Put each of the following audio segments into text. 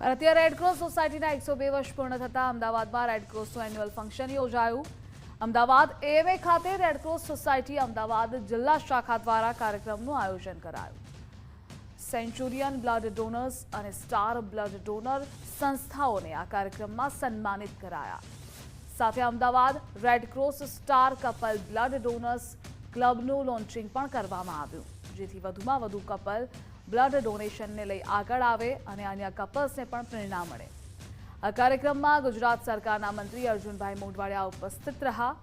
ભારતીય રેડક્રોસ સોસાયટીના એકસો બે વર્ષ પૂર્ણ થતાં અમદાવાદમાં રેડક્રોસનું એન્યુઅલ ફંક્શન યોજાયું. અમદાવાદ એવે ખાતે રેડક્રોસ સોસાયટી અમદાવાદ જિલ્લા શાખા દ્વારા કાર્યક્રમનું આયોજન કરાયું. સેન્ચુરિયન બ્લડ ડોનર્સ અને સ્ટાર બ્લડ ડોનર સંસ્થાઓને આ કાર્યક્રમમાં સન્માનિત કરાયા. સાથે Ahmedabad red cross star couple blood donors ક્લબનું launching પણ કરવામાં આવ્યું, જેથી વધુમાં વધુ કપલ બ્લડ ડોનેશનને લઈ આગળ આવે અને અન્ય કપલ્સને પણ પ્રેરણા મળે. આ કાર્યક્રમમાં ગુજરાત સરકારના મંત્રી અર્જુનભાઈ મોઢવાડિયા ઉપસ્થિત રહ્યા.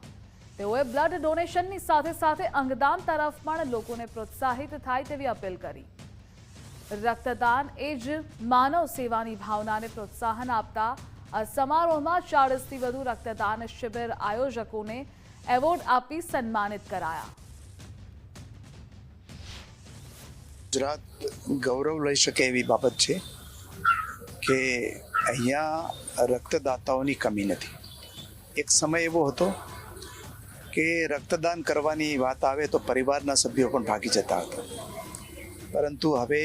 તેઓએ બ્લડ ડોનેશનની સાથે સાથે અંગદાન તરફ પણ લોકોને પ્રોત્સાહિત થાય તેવી અપીલ કરી. રક્તદાન એ જ માનવ સેવાની ભાવનાને પ્રોત્સાહન આપતા આ સમારોહમાં ચાળીસથી વધુ રક્તદાન શિબિર આયોજકોને એવોર્ડ આપી સન્માનિત કરાયા. ગુજરાત ગૌરવ લઈ શકે એવી બાબત છે કે અહીંયા રક્તદાતાઓની કમી નથી. એક સમય એવો હતો કે રક્તદાન કરવાની વાત આવે તો પરિવારના સભ્યો પણ ભાગી જતા હતા. પરંતુ હવે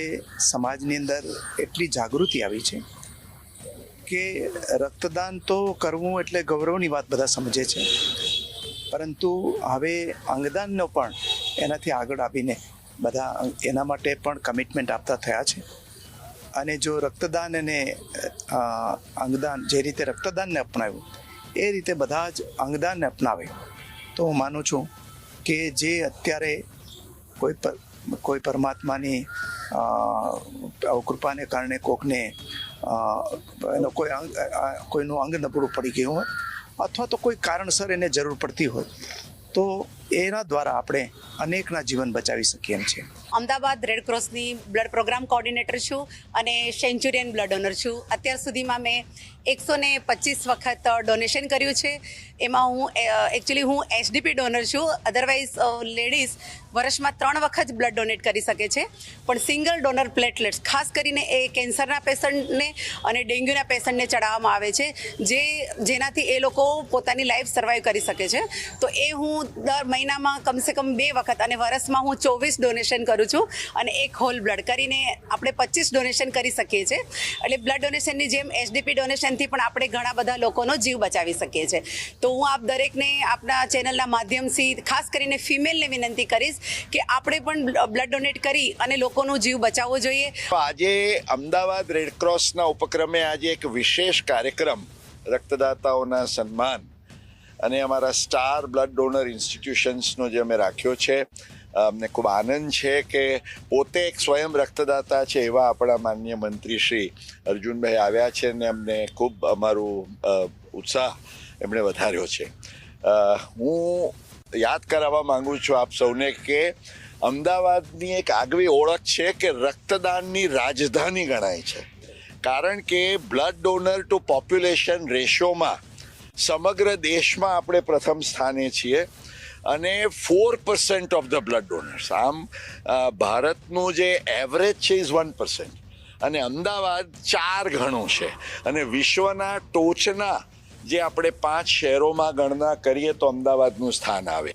સમાજની અંદર એટલી જાગૃતિ આવી છે કે રક્તદાન તો કરવું એટલે ગૌરવની વાત બધા સમજે છે. પરંતુ હવે અંગદાનનો પણ એનાથી આગળ આવીને બધા એના માટે પણ કમિટમેન્ટ આપતા થયા છે. અને જો રક્તદાન અને અંગદાન જે રીતે રક્તદાનને અપનાવ્યું, એ રીતે બધા જ અંગદાનને અપનાવે. તો હું માનું છું કે જે અત્યારે કોઈ પર, કોઈ પરમાત્માની કૃપાને કારણે કોકને એનો કોઈ અંગ કોઈનું અંગ નબળું પડી ગયું હોય અથવા તો કોઈ કારણસર એને જરૂર પડતી હોય, તો એના દ્વારા આપણે અનેકના જીવન બચાવી શકીએ એમ છે. અમદાવાદ રેડ ક્રોસની બ્લડ પ્રોગ્રામ કોઓર્ડિનેટર છું અને સેન્ચુરિયન બ્લડ ડોનર છું. અત્યાર સુધીમાં મેં એકસો ને પચીસ વખત ડોનેશન કર્યું છે. એમાં હું એકચ્યુઅલી હું એચડીપી ડોનર છું. અધરવાઇઝ લેડીઝ વર્ષમાં ત્રણ વખત બ્લડ ડોનેટ કરી શકે છે. પણ સિંગલ ડોનર પ્લેટલેટ્સ ખાસ કરીને એ કેન્સરના પેશન્ટને અને ડેન્ગ્યુના પેશન્ટને ચડાવવામાં આવે છે, જે, જેનાથી એ લોકો પોતાની લાઈફ સર્વાઈવ કરી શકે છે. તો એ હું દર મહિનામાં કમસે કમ બે વખત અને વર્ષમાં હું ચોવીસ ડોનેશન કરું છું અને એક હોલ બ્લડ કરીને આપણે પચીસ ડોનેશન કરી શકીએ છીએ. એટલે બ્લડ ડોનેશનની જેમ એચડીપી ડોનેશનથી પણ આપણે ઘણા બધા લોકોનો જીવ બચાવી શકીએ છીએ. તો હું આપ દરેકને આપણા ચેનલના માધ્યમથી ખાસ કરીને ફિમેલને વિનંતી કરીશ કે આપણે પણ બ્લડ ડોનેટ કરી અને લોકોનો જીવ બચાવવો જોઈએ. આજે અમદાવાદ રેડક્રોસના ઉપક્રમે આજે એક વિશેષ કાર્યક્રમ, રક્તદાતાઓના સન્માન અને અમારા સ્ટાર બ્લડ ડોનર ઇન્સ્ટિટ્યુશન્સનો જે અમે રાખ્યો છે. અમને ખૂબ આનંદ છે કે પોતે એક સ્વયં રક્તદાતા છે એવા આપણા માન્ય મંત્રી શ્રી અર્જુનભાઈ આવ્યા છે અને અમને ખૂબ અમારું ઉત્સાહ એમણે વધાર્યો છે. હું યાદ કરાવવા માંગુ છું આપ સૌને કે અમદાવાદની એક આગવી ઓળખ છે કે રક્તદાનની રાજધાની ગણાય છે. કારણ કે બ્લડ ડોનર ટુ પોપ્યુલેશન રેશિયોમાં સમગ્ર દેશમાં આપણે પ્રથમ સ્થાને છીએ. અને four percent of the blood donors આમ ભારતનું જે એવરેજ છે ઇઝ વન પર્સન્ટ અને અમદાવાદ ચાર ગણું છે. અને વિશ્વના ટોચના જે આપણે પાંચ શહેરોમાં ગણના કરીએ તો અમદાવાદનું સ્થાન આવે.